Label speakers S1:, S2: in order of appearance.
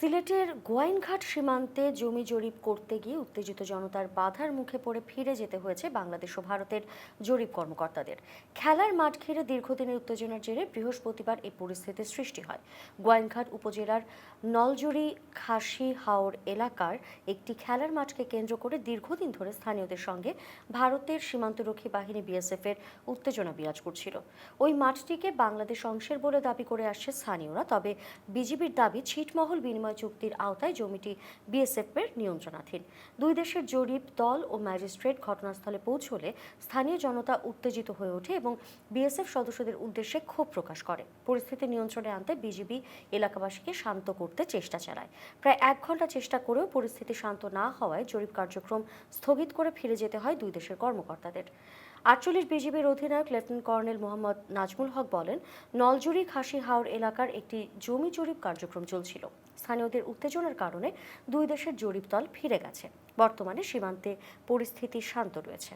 S1: সিলেটের গোয়াইনঘাট সীমান্তে জমি জরিপ করতে গিয়ে উত্তেজিত জনতার বাধার মুখে পড়ে ফিরে যেতে হয়েছে বাংলাদেশ ও ভারতের জরিপ কর্মকর্তাদের। খেলার মাঠ ঘিরে দীর্ঘদিনের উত্তেজনার জেরে বৃহস্পতিবার এই পরিস্থিতির সৃষ্টি হয়। গোয়াইনঘাট উপজেলার নলজুরি খাসি হাওর এলাকার একটি খেলার মাঠকে কেন্দ্র করে দীর্ঘদিন ধরে স্থানীয়দের সঙ্গে ভারতের সীমান্তরক্ষী বাহিনী বিএসএফ এর উত্তেজনা বিরাজ করছিল। ওই মাঠটিকে বাংলাদেশ অংশের বলে দাবি করে আসছে স্থানীয়রা, তবে বিজিবির দাবি, ছিটমহল বিনিময় চুক্তির আওতায় জমিটি বিএসএফ এর নিয়ন্ত্রণাধীন। দুই দেশের জরিপ, দল ও ম্যাজিস্ট্রেট ঘটনাস্থলে পৌঁছলে স্থানীয় জনতা উত্তেজিত হয়ে ওঠে এবং বিএসএফ সদস্যদের উদ্দেশ্যে ক্ষোভ প্রকাশ করে। পরিস্থিতি নিয়ন্ত্রণে আনতে বিজিবি এলাকাবাসীকে শান্ত করতে চেষ্টা চালায়। প্রায় এক ঘণ্টা চেষ্টা করেও পরিস্থিতি শান্ত না হওয়ায় জরিপ কার্যক্রম স্থগিত করে ফিরে যেতে হয় দুই দেশের কর্মকর্তাদের। আটচল্লিশ বিজিবির অধিনায়ক লেফটেন্যান্ট কর্নেল মোহাম্মদ নাজমুল হক বলেন, নলজুরি খাসি হাওর এলাকার একটি জমি জরিপ কার্যক্রম চলছিল। স্থানীয়দের উত্তেজনার কারণে দুই দেশের জরিপ দল ফিরে গেছে। বর্তমানে সীমান্তে পরিস্থিতি শান্ত রয়েছে।